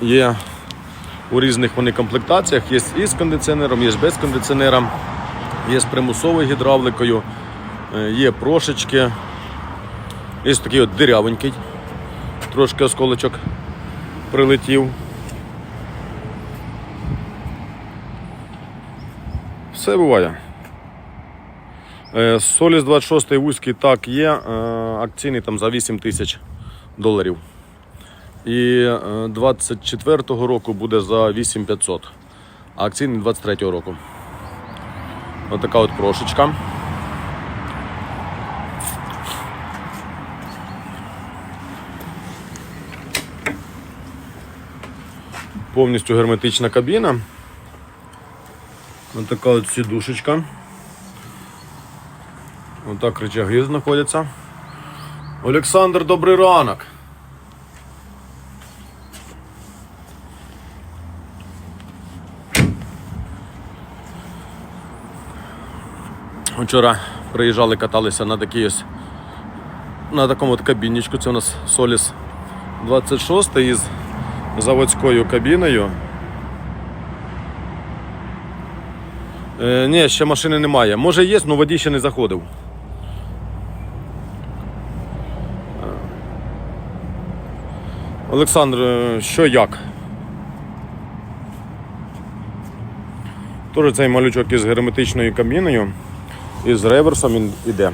Є у різних вони комплектаціях. Є і з кондиціонером, є без кондиціонера, є з примусовою гідравликою, е, є прошечки. Є такий от дирявенький. Трошки осколочок прилетів. Все буває. Е, Соліс 26 вузький так є, е, акційний там за 8 тисяч доларів. І е, 24-го року буде за 8500, а акційний 23-го року. Така от прошечка. Повністю герметична кабіна. Ось така от сідушечка. Ось так рычаги знаходяться. Олександр, добрий ранок. Вчора приїжджали, каталися на такій на такому от кабінічку. Це у нас Solis 26 із заводською кабіною. Е, ні, ще машини немає. Може є, але водій ще не заходив. Олександр, е, що як? Теж цей малючок із герметичною кабіною і з реверсом він іде.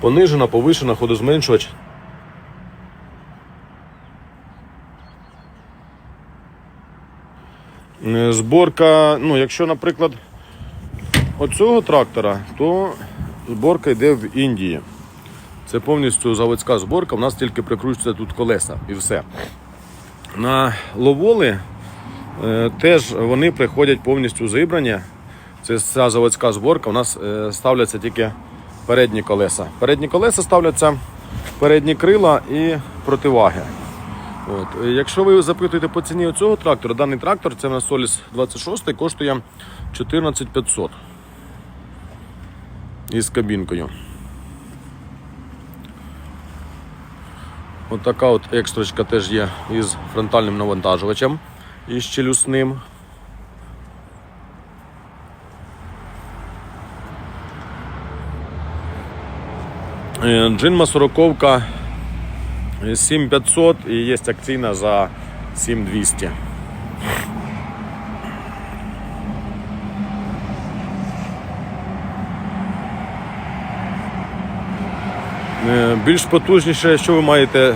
Понижена, повишена, ходозменшувач. Е, Зборка, ну, якщо, наприклад, оцього трактора, то зборка йде в Індії. Це повністю заводська зборка, у нас тільки прикручуються тут колеса і все. На ловоли теж вони приходять повністю зібрані. Це ця заводська зборка, у нас е, ставляться тільки передні колеса. Передні колеса ставляться передні крила і противаги. От. е, Якщо ви запитуєте по ціні цього трактора, даний трактор, це на Solis 26 коштує 14500 із кабінкою. От така от екстрочка теж є із фронтальним навантажувачем і з челюсним. Е, Джинма 40 7500 і є акційна за 7200. Е, Більш потужніше, що ви маєте